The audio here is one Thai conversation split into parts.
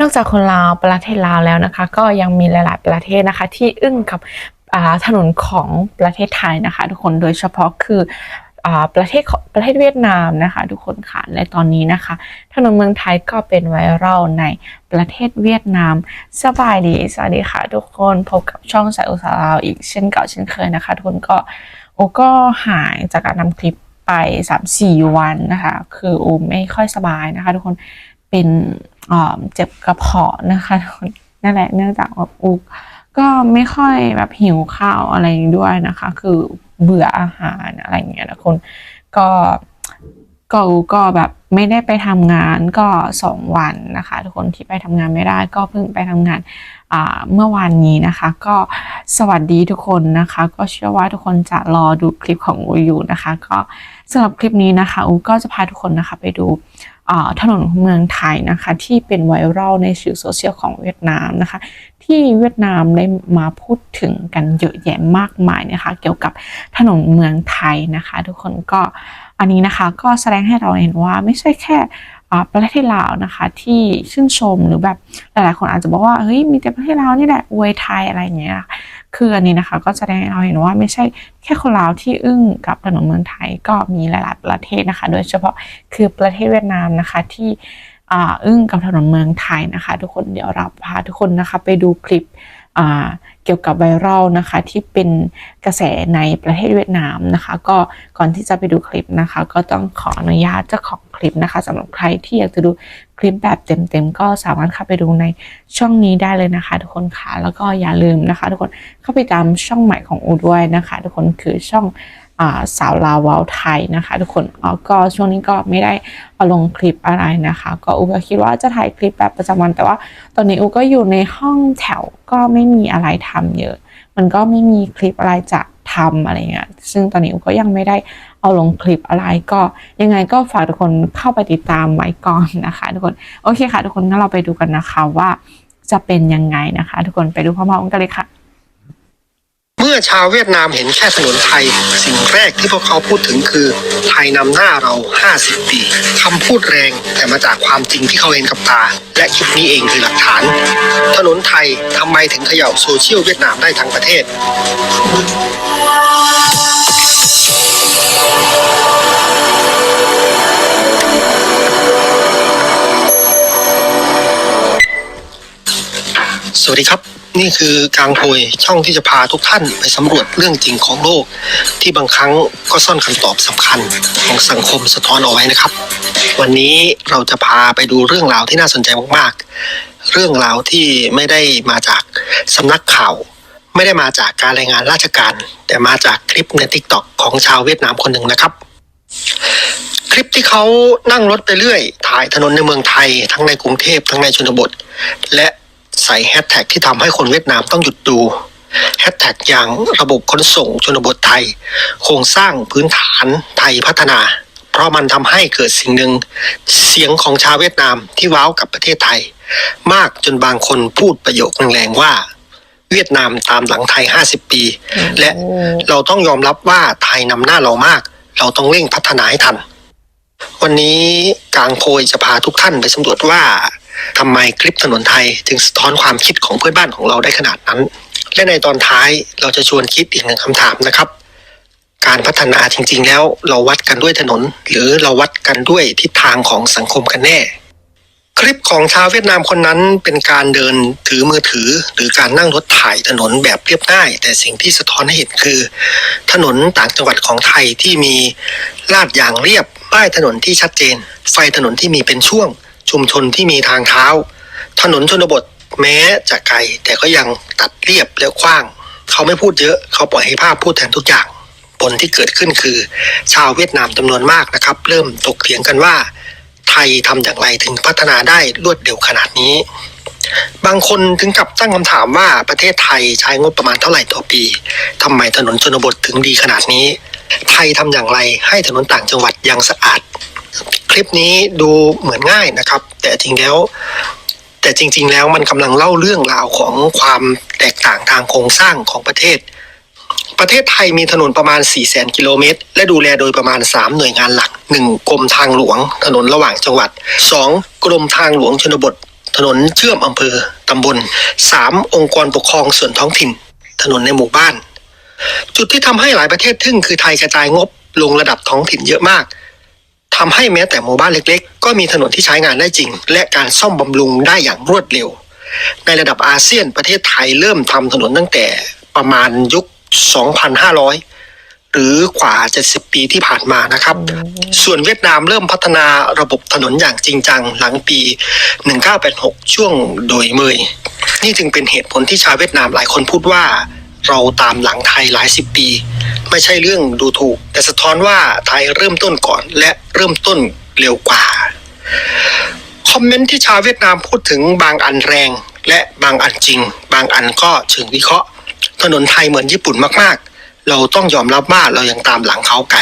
นอกจากคนลาวประเทศลาวแล้วนะคะ ก็ยังมีหลาย ๆ ประเทศนะคะ ที่อึ้งกับถนนของประเทศไทยนะคะ ทุกคนโดยเฉพาะคือประเทศประเทศเวียดนามนะคะ ทุกคนค่ะและตอนนี้นะคะถนนเมืองไทยก็เป็นไวรัลในประเทศเวียดนามสบายดีสวัสดีค่ะ ทุกคนพบกับช่องสายอุตสาหลาอีกเช่นเก่าเช่นเคยนะคะ ทุกคนก็โอก็หายจากการนำคลิปไปสามสี่วันนะคะ คือโอไม่ค่อยสบายนะคะ ทุกคน เป็นอ่าเจ็บกระเพาะนะคะนั่นแหละเนื่องจากว่าอุกก็ไม่ค่อยแบบหิวข้าวอะไรด้วยนะคะ คือเบื่ออาหารอะไรอย่างเงี้ยนะคนก็ก็อุก็แบบไม่ได้ไปทำงานก็สองวันนะคะ ทุกคนที่ไปทำงานไม่ได้ก็เพิ่งไปทำงานอ่าเมื่อวานนี้นะคะ ก็สวัสดีทุกคนนะคะ ก็เชื่อว่าทุกคนจะรอดูคลิปของอูอยู่นะคะ ก็สำหรับคลิปนี้นะคะอูก็จะพาทุกคนนะคะไปดู ถนนเมืองไทยนะคะ ที่เป็นไวรัลในสื่อโซเชียลของเวียดนามนะคะ ที่เวียดนามได้มาพูดถึงกันเยอะแยะมากมายนะคะ เกี่ยวกับถนนเมืองไทยนะคะ ทุกคนก็อันนี้นะคะก็แสดงให้เราเห็นว่าไม่ใช่แค่ประเทศลาวนะคะที่ชื่นชมหรือแบบหลายๆคนอาจจะบอกว่าเฮ้ยมีแต่ประเทศลาวนี่แหละอวยไทยอะไรอย่างเงี้ย คืออันนี้นะคะก็แสดงเราเห็นว่าไม่ใช่แค่คนลาวที่อึ้งกับถนนเมืองไทยก็มีหลาย ๆ ประเทศนะคะ โดยเฉพาะคือประเทศเวียดนามนะคะที่อึ้งกับถนนเมืองไทยนะคะ ทุกคนเดี๋ยวเราพาทุกคนนะคะไปดูคลิป เกี่ยวกับไวรัลนะคะ ที่เป็นกระแสในประเทศเวียดนามนะคะ ก็ก่อนที่จะไปดูคลิปนะคะ ก็ต้องขออนุญาตเจ้าของคลิปนะคะสำหรับใครที่อยากจะดูคลิปแบบเต็มๆ ก็สามารถเข้าไปดูในช่องนี้ได้เลยนะคะ ทุกคนค่ะแล้วก็อย่าลืมนะคะ ทุกคนเข้าไปตามช่องใหม่ของอูด้วยนะคะ ทุกคนคือช่อง สาวลาวเวาไทยนะคะ ทุกคนก็ช่วงนี้ก็ไม่ได้เอาลงคลิปอะไรนะคะ ก็อูก็คิดว่าจะถ่ายคลิปแบบประจำวัน แต่ว่าตอนนี้อูก็อยู่ในห้องแถวก็ไม่มีอะไรทำเยอะ มันก็ไม่มีคลิปอะไรจะทำอะไรเงี้ยซึ่งตอนนี้อูก็ยังไม่ได้เอาลงคลิปอะไรก็ยังไงก็ฝากทุกคนเข้าไปติดตามไว้ก่อนนะคะ ทุกคนโอเคค่ะ ทุกคนงั้นเราไปดูกันนะคะว่าจะเป็นยังไงนะคะ ทุกคนไปดูพร้อมๆกันเลยค่ะ อชาวเวียดนามเห็นแค่ถนนไทย สิ่งแรกที่พวกเขาพูดถึงคือ ไทยนำหน้าเรา 50 ปีคำพูดแรงแต่มาจากความจริงที่เขาเห็นกับตา และคลิปนี้เองคือหลักฐาน ถนนไทยทำไมถึงเขย่าโซเชียลเวียดนามได้ทั้งประเทศ สวัสดีครับ นี่คือกางโพยช่องที่จะพาทุกท่านไปสำรวจเรื่องจริงของโลก ที่บางครั้งก็ซ่อนคำตอบสำคัญของสังคมสะท้อนเอาไว้นะครับ วันนี้เราจะพาไปดูเรื่องราวที่น่าสนใจมากๆ เรื่องราวที่ไม่ได้มาจากสำนักข่าว ไม่ได้มาจากการรายงานราชการ แต่มาจากคลิปในทิกตอกของชาวเวียดนามคนหนึ่งนะครับคลิปที่เขานั่งรถไปเรื่อย ถ่ายถนนในเมืองไทย ทั้งในกรุงเทพทั้งในชนบท และ ใส่แฮชแท็กที่ทำให้คนเวียดนามต้องหยุดดูแฮชแท็กอย่างระบบขนส่งชนบทไทย โครงสร้างพื้นฐานไทยพัฒนา เพราะมันทำให้เกิดสิ่งหนึ่ง เสียงของชาวเวียดนามที่ว้าวกับประเทศไทย มากจนบางคนพูดประโยคแรงๆว่า เวียดนามตามหลังไทย 50 ปี และเราต้องยอมรับว่าไทยนำหน้าเรามาก เราต้องเร่งพัฒนาให้ทัน วันนี้กลางโพยจะพาทุกท่านไปสำรวจว่า ทำไมคลิปถนนไทยถึงสะท้อนความคิดของเพื่อนบ้านของเราได้ขนาดนั้น และในตอนท้ายเราจะชวนคิดอีกหนึ่งคำถามนะครับ การพัฒนาจริงๆแล้วเราวัดกันด้วยถนน หรือเราวัดกันด้วยทิศทางของสังคมกันแน่ คลิปของชาวเวียดนามคนนั้นเป็นการเดินถือมือถือ หรือการนั่งรถถ่ายถนนแบบเรียบง่าย แต่สิ่งที่สะท้อนให้เห็นคือ ถนนต่างจังหวัดของไทยที่มีลาดยางเรียบป้ายถนนที่ชัดเจน ไฟถนนที่มีเป็นช่วง ชุมชนที่มีทางเท้า ถนนชนบทแม้จะไกลแต่ก็ยังตัดเรียบและกว้าง เขาไม่พูดเยอะเขาปล่อยให้ภาพพูดแทนทุกอย่างผลที่เกิดขึ้นคือ ชาวเวียดนามจำนวนมากนะครับ เริ่มตกเถียงกันว่า ไทยทำอย่างไรถึงพัฒนาได้รวดเร็วขนาดนี้ บางคนถึงกับตั้งคำถามว่าประเทศไทยใช้งบประมาณเท่าไหร่ต่อปีทำไมถนนชนบทถึงดีขนาดนี้ ไทยทำอย่างไรให้ถนนต่างจังหวัดยังสะอาด คลิปนี้ดูเหมือนง่ายนะครับ แต่จริงแล้ว แต่จริง ๆ แล้วมันกำลังเล่าเรื่องราวของความแตกต่างทางโครงสร้างของประเทศ ประเทศไทยมีถนนประมาณ 4 0 0 0 0 0 กิโลเมตร และดูแลโดยประมาณ 3 หน่วยงานหลัก 1. กรมทางหลวง ถนนระหว่างจังหวัด 2. กรมทางหลวงชนบท ถนนเชื่อมอำเภอตำบล 3 องค์กรปกครองส่วนท้องถิ่น ถนนในหมู่บ้าน จุดที่ทำให้หลายประเทศทึ่งคือไทยกระจายงบลงระดับท้องถิ่นเยอะมาก ทำให้แม้แต่หมู่บ้านเล็กๆ ก็มีถนนที่ใช้งานได้จริง และการซ่อมบำรุงได้อย่างรวดเร็ว ในระดับอาเซียนประเทศไทยเริ่มทำถนนตั้งแต่ประมาณยุค 2,500 หรือกว่า 70 ปีที่ผ่านมานะครับ ส่วนเวียดนามเริ่มพัฒนาระบบถนนอย่างจริงจังหลังปี 1986 ช่วงโดยเมย นี่จึงเป็นเหตุผลที่ชาวเวียดนามหลายคนพูดว่า เราตามหลังไทยหลายสิบปี ไม่ใช่เรื่องดูถูก แต่สะท้อนว่าไทยเริ่มต้นก่อนและเริ่มต้นเร็วกว่า คอมเมนต์ที่ชาวเวียดนามพูดถึงบางอันแรง และบางอันจริง บางอันก็เชิงวิเคราะห์ ถนนไทยเหมือนญี่ปุ่นมากๆ เราต้องยอมรับว่าเรายังตามหลังเขาไกล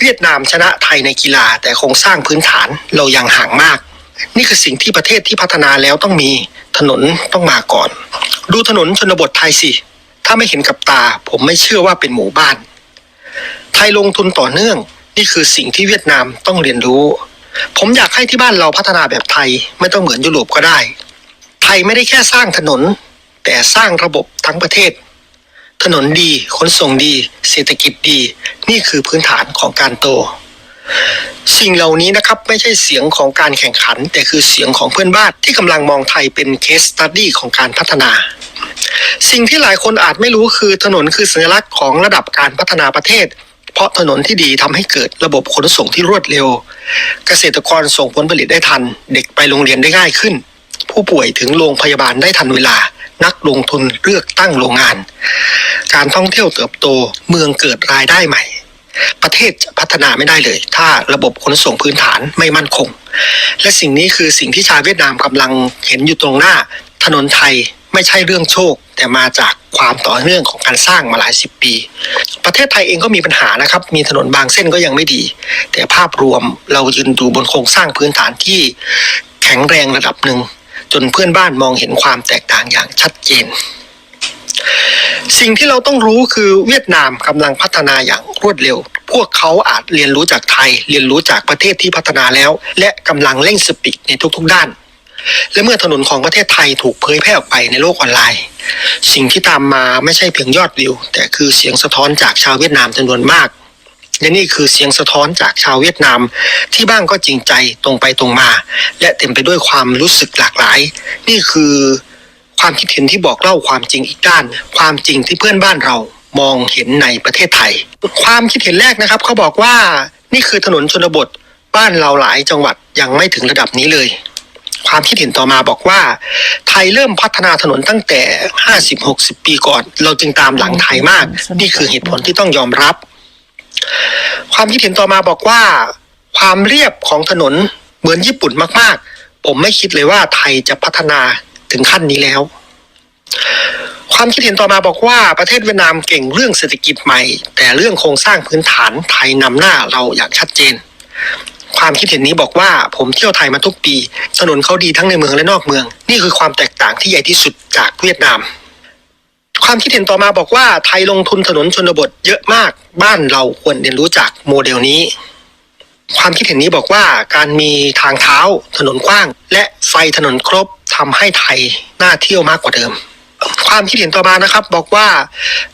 เวียดนามชนะไทยในกีฬาแต่โครงสร้างพื้นฐานเรายังห่างมาก นี่คือสิ่งที่ประเทศที่พัฒนาแล้วต้องมีถนนต้องมาก่อน ดูถนนชนบทไทยสิ ถ้าไม่เห็นกับตา ผมไม่เชื่อว่าเป็นหมู่บ้าน ไทยลงทุนต่อเนื่อง นี่คือสิ่งที่เวียดนามต้องเรียนรู้ ผมอยากให้ที่บ้านเราพัฒนาแบบไทยไม่ต้องเหมือนยุโรปก็ได้ ไทยไม่ได้แค่สร้างถนน แต่สร้างระบบทั้งประเทศ ถนนดีขนส่งดี เศรษฐกิจดี นี่คือพื้นฐานของการโต สิ่งเหล่านี้นะครับไม่ใช่เสียงของการแข่งขัน แต่คือเสียงของเพื่อนบ้านที่กำลังมองไทยเป็นเคสตัดดี้ของการพัฒนา สิ่งที่หลายคนอาจไม่รู้คือถนนคือสัญลักษณ์ของระดับการพัฒนาประเทศ เพราะถนนที่ดีทำให้เกิดระบบขนส่งที่รวดเร็ว เกษตรกรส่งผลผลิตได้ทัน เด็กไปโรงเรียนได้ง่ายขึ้น ผู้ป่วยถึงโรงพยาบาลได้ทันเวลานักลงทุนเลือกตั้งโรงงาน การท่องเที่ยวเติบโตเมืองเกิดรายได้ใหม่ ประเทศจะพัฒนาไม่ได้เลย ถ้าระบบขนส่งพื้นฐานไม่มั่นคง และสิ่งนี้คือสิ่งที่ชาวเวียดนามกำลังเห็นอยู่ตรงหน้า ถนนไทยไม่ใช่เรื่องโชค แต่มาจากความต่อเนื่องของการสร้างมาหลายสิบปี ประเทศไทยเองก็มีปัญหานะครับ มีถนนบางเส้นก็ยังไม่ดี แต่ภาพรวมเรายืนดูบนโครงสร้างพื้นฐานที่แข็งแรงระดับหนึ่งจนเพื่อนบ้านมองเห็นความแตกต่างอย่างชัดเจน สิ่งที่เราต้องรู้คือเวียดนามกำลังพัฒนาอย่างรวดเร็ว พวกเขาอาจเรียนรู้จากไทย เรียนรู้จากประเทศที่พัฒนาแล้ว และกำลังเร่งสปีดในทุกๆด้าน และเมื่อถนนของประเทศไทยถูกเผยแพร่ออกไปในโลกออนไลน์ สิ่งที่ตามมาไม่ใช่เพียงยอดวิว แต่คือเสียงสะท้อนจากชาวเวียดนามจำนวนมากและนี่คือเสียงสะท้อนจากชาวเวียดนาม ที่บ้างก็จริงใจตรงไปตรงมา และเต็มไปด้วยความรู้สึกหลากหลาย นี่คือ ความคิดเห็นที่บอกเล่าความจริงอีกด้าน ความจริงที่เพื่อนบ้านเรามองเห็นในประเทศไทย ความคิดเห็นแรกนะครับเขาบอกว่านี่คือถนนชนบทบ้านเราหลายจังหวัดยังไม่ถึงระดับนี้เลย ความคิดเห็นต่อมาบอกว่า ไทยเริ่มพัฒนาถนนตั้งแต่ 50-60 ปีก่อน เราจึงตามหลังไทยมาก นี่คือเหตุผลที่ต้องยอมรับ ความคิดเห็นต่อมาบอกว่า ความเรียบของถนนเหมือนญี่ปุ่นมากๆ ผมไม่คิดเลยว่าไทยจะพัฒนา ถึงขั้นนี้แล้ว ความคิดเห็นต่อมาบอกว่าประเทศเวียดนามเก่งเรื่องเศรษฐกิจใหม่ แต่เรื่องโครงสร้างพื้นฐานไทยนำหน้าเราอย่างชัดเจน ความคิดเห็นนี้บอกว่าผมเที่ยวไทยมาทุกปี ถนนเขาดีทั้งในเมืองและนอกเมือง นี่คือความแตกต่างที่ใหญ่ที่สุดจากเวียดนาม ความคิดเห็นต่อมาบอกว่าไทยลงทุนถนนชนบทเยอะมากบ้านเราควรเรียนรู้จากโมเดลนี้ความคิดเห็นนี้บอกว่าการมีทางเท้าถนนกว้าง และ ฟถนนครบทำให้ไทยน่าเที่ยวมากกว่าเดิม ความคิดเห็นต่อมานะครับ บอกว่า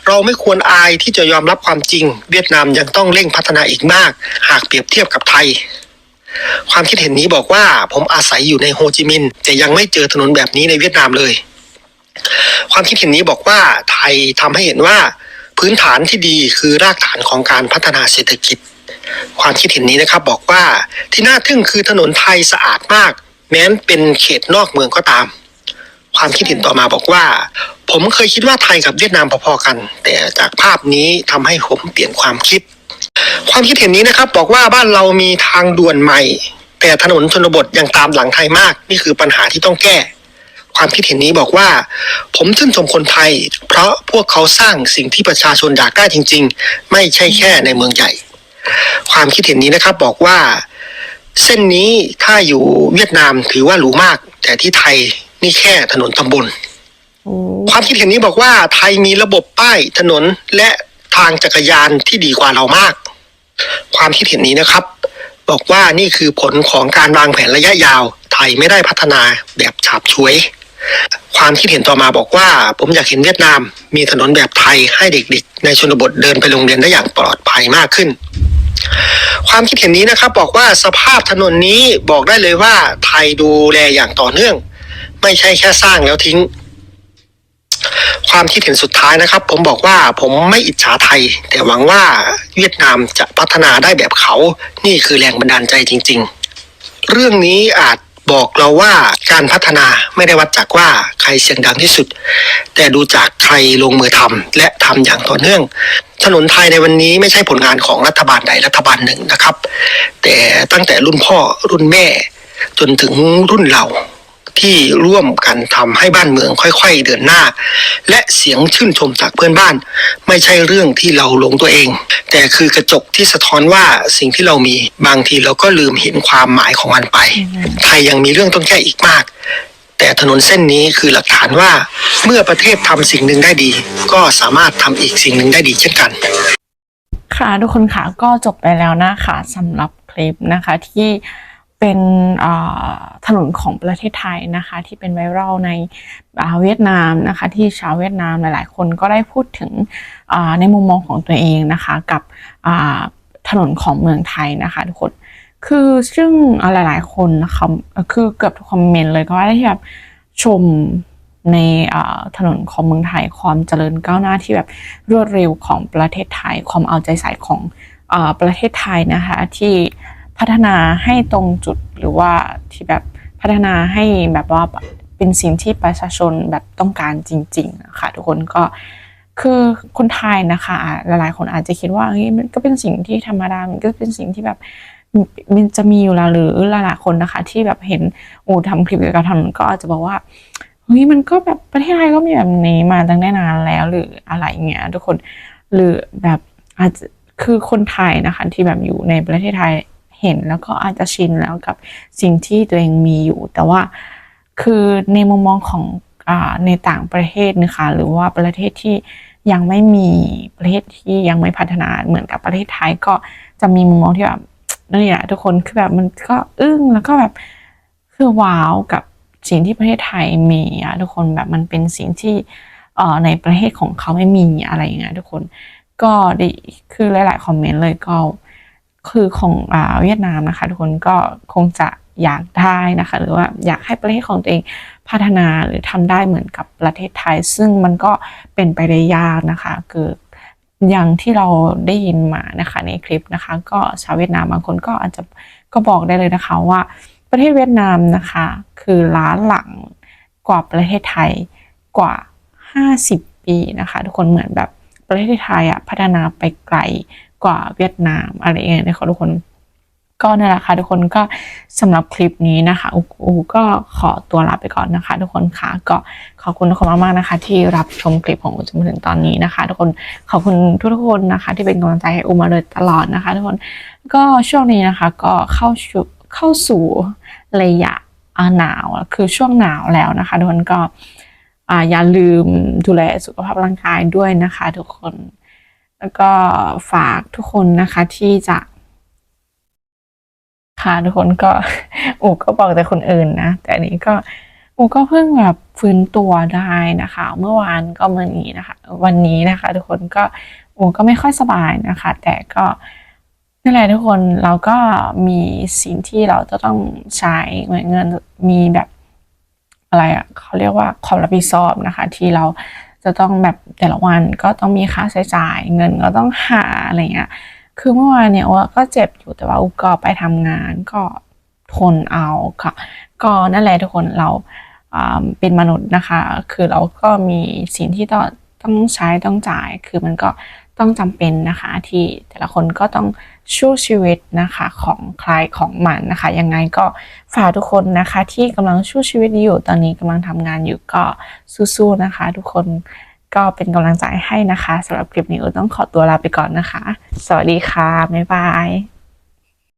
เราไม่ควรอายที่จะยอมรับความจริง เวียดนามยังต้องเร่งพัฒนาอีกมาก หากเปรียบเทียบกับไทย ความคิดเห็นนี้บอกว่าผมอาศัยอยู่ในโฮจิมินห์แต่ยังไม่เจอถนนแบบนี้ในเวียดนามเลย ความคิดเห็นนี้บอกว่าไทยทำให้เห็นว่าพื้นฐานที่ดีคือรากฐานของการพัฒนาเศรษฐกิจ ความคิดเห็นนี้นะครับบอกว่าที่น่าทึ่งคือถนนไทยสะอาดมาก แม้นเป็นเขตนอกเมืองก็ตาม ความคิดเห็นต่อมาบอกว่า ผมเคยคิดว่าไทยกับเวียดนามพอๆกัน แต่จากภาพนี้ทำให้ผมเปลี่ยนความคิด ความคิดเห็นนี้นะครับ บอกว่าบ้านเรามีทางด่วนใหม่ แต่ถนนชนบทยังตามหลังไทยมาก นี่คือปัญหาที่ต้องแก้ ความคิดเห็นนี้บอกว่า ผมชื่นชมคนไทย เพราะพวกเขาสร้างสิ่งที่ประชาชนอยากได้จริง ๆ ไม่ใช่แค่ในเมืองใหญ่ความคิดเห็นนี้นะครับบอกว่า เส้นนี้ถ้าอยู่เวียดนามถือว่าหรูมาก แต่ที่ไทยนี่แค่ถนนตำบลโอ้ความคิดเห็นนี้บอกว่าไทยมีระบบป้ายถนนและทางจักรยานที่ดีกว่าเรามาก ความคิดเห็นนี้นะครับ บอกว่านี่คือผลของการวางแผนระยะยาว ไทยไม่ได้พัฒนาแบบฉาบฉวย ความคิดเห็นต่อมาบอกว่า ผมอยากเห็นเวียดนาม มีถนนแบบไทยให้เด็กๆ ในชนบทเดินไปโรงเรียนได้อย่างปลอดภัยมากขึ้น ความคิดเห็นนี้นะครับบอกว่าสภาพถนนนี้บอกได้เลยว่าไทยดูแลอย่างต่อเนื่อง ไม่ใช่แค่สร้างแล้วทิ้ง ความคิดเห็นสุดท้ายนะครับ ผมบอกว่าผมไม่อิจฉาไทย แต่หวังว่าเวียดนามจะพัฒนาได้แบบเขา นี่คือแรงบันดาลใจจริง ๆ เรื่องนี้อาจบอกเราว่าการพัฒนาไม่ได้วัดจากว่าใครเสียงดังที่สุด แต่ดูจากใครลงมือทำและทำอย่างต่อเนื่อง ถนนไทยในวันนี้ไม่ใช่ผลงานของรัฐบาลใดรัฐบาลหนึ่งนะครับ แต่ตั้งแต่รุ่นพ่อรุ่นแม่ จนถึงรุ่นเราที่ร่วมกันทำให้บ้านเมืองค่อยๆ เดินหน้า และเสียงชื่นชมจากเพื่อนบ้าน ไม่ใช่เรื่องที่เราลงตัวเอง แต่คือกระจกที่สะท้อนว่าสิ่งที่เรามีบางทีเราก็ลืมเห็นความหมายของมันไป ไทยยังมีเรื่องต้องแก้อีกมาก แต่ถนนเส้นนี้คือหลักฐานว่า เมื่อประเทศทำสิ่งหนึ่งได้ดี ก็สามารถทำอีกสิ่งหนึ่งได้ดีเช่นกัน ค่ะทุกคนค่ะก็จบไปแล้วนะคะสำหรับคลิปนะคะที่เป็นถนนของประเทศไทยนะคะที่เป็นไวรัลในเวียดนามนะคะที่ชาวเวียดนามหลาย ๆ คนก็ได้พูดถึงในมุมมองของตัวเองนะคะกับถนนของเมืองไทยนะคะทุกคนคือซึ่งหลาย ๆ คนนะคะคือเกือบทุกคอมเมนต์เลยก็ได้ที่แบบชม ในถนนของเมืองไทยความเจริญก้าวหน้าที่แบบรวดเร็วของประเทศไทย ความเอาใจใส่ของอประเทศไทยนะคะที่พัฒนาให้ตรงจุดหรือว่าที่แบบพัฒนาให้แบบว่าเป็นสิ่งที่ประชาชนแบบต้องการจริงๆนะคะทุกคนก็คือคนไทยนะคะอะหลายๆคนอาจจะคิดว่าเฮ้ยมันก็เป็นสิ่งที่ธรรมดามันก็เป็นสิ่งที่แบบมันจะมีอยู่แล้วหรือหลายๆคนนะคะ ที่แบบเห็นอูทำคลิปเกี่ยวกับถนนก็อาจจะบอกว่า เฮ้ยมันก็แบบประเทศไทยก็มีแบบนี้มาตั้งได้นานแล้วหรืออะไรเงี้ยทุกคนหรือแบบอาจจะคือคนไทยนะคะที่แบบอยู่ในประเทศไทยเห็นแล้วก็อาจจะชินแล้วกับสิ่งที่ตัวเองมีอยู่ แต่ว่าคือในมุมมองของอ่าในต่างประเทศนะคะหรือว่าประเทศที่ยังไม่มีประเทศที่ยังไม่พัฒนาเหมือนกับประเทศไทยก็จะมีมุมมองที่แบบนี่แหละทุกคนคือแบบมันก็อึ้งแล้วก็แบบคือว้าวกับ สิ่งที่ประเทศไทยมีอะทุกคนแบบมันเป็นสิ่งที่เอ่อในประเทศของเขาไม่มีอะไรอย่างเงี้ยทุกคนก็ดีคือหลาย ๆ คอมเมนต์เลยก็คือของอ่าเวียดนามนะคะ ทุกคนก็คงจะอยากได้นะคะ หรือว่าอยากให้ประเทศของตัวเองพัฒนาหรือทำได้เหมือนกับประเทศไทย ซึ่งมันก็เป็นไปได้ยากนะคะ คืออย่างที่เราได้ยินมานะคะในคลิปนะคะ ก็ชาวเวียดนามบางคนก็อาจจะก็บอกได้เลยนะคะว่า ประเทศเวียดนามนะคะ คือล้าหลังกว่าประเทศไทยกว่า 50 ปีนะคะ ทุกคนเหมือนแบบประเทศไทยอะพัฒนาไปไกลกว่าเวียดนามอะไรอย่างเงี้ยนะคะทุกคนก็นั่นแหละค่ะทุกคนก็สำหรับคลิปนี้นะคะอูอูก็ขอตัวลาไปก่อนนะคะ ทุกคนค่ะก็ขอบคุณทุกคนมากๆนะคะ ที่รับชมคลิปของอูจนถึงตอนนี้นะคะ ทุกคนขอบคุณทุกๆคนนะคะ ที่เป็นกำลังใจให้อูมาเลยตลอดนะคะ ทุกคนก็ช่วงนี้นะคะ ก็เข้าสู่ เข้าสู่ระยะหนาวคือช่วงหนาวแล้วนะคะทุกคนก็อ่าอย่าลืมดูแลสุขภาพร่างกายด้วยนะคะทุกคน แล้วก็ฝากทุกคนนะคะที่จะค่ะทุกคนก็อูก็บอกแต่คนอื่นนะ แต่อันนี้ก็อูก็เพิ่งแบบฟื้นตัวได้นะคะ เมื่อวานก็เมื่อนี้นะคะ วันนี้นะคะ ทุกคนก็อูก็ไม่ค่อยสบายนะคะ แต่ก็ นั่นแหละทุกคนเราก็มีสิ่งที่เราจะต้องใช้เหมือนเงินมีแบบอะไรอะเขาเรียกว่าความรับผิดชอบนะคะ ที่เราจะต้องแบบแต่ละวันก็ต้องมีค่าใช้จ่าย เงินก็ต้องหาอะไรเงี้ยคือเมื่อวานเนี่ยว่าก็เจ็บอยู่แต่ว่าอุกก็ไปทำงานก็ทนเอาค่ะก็นั่นแหละทุกคนเราอ่าเป็นมนุษย์นะคะ คือเราก็มีสิ่งที่ต้องต้องใช้ต้องจ่าย คือมันก็ ต้องจำเป็นนะคะที่แต่ละคนก็ต้องช่วยชีวิตนะคะของใครของมันนะคะ ยังไงก็ฝากทุกคนนะคะ ที่กำลังช่วยชีวิตอยู่ตอนนี้กำลังทำงานอยู่ก็สู้ๆนะคะ ทุกคนก็เป็นกำลังใจให้นะคะสำหรับคลิปนี้ต้องขอตัวลาไปก่อนนะคะ สวัสดีค่ะบ๊ายบาย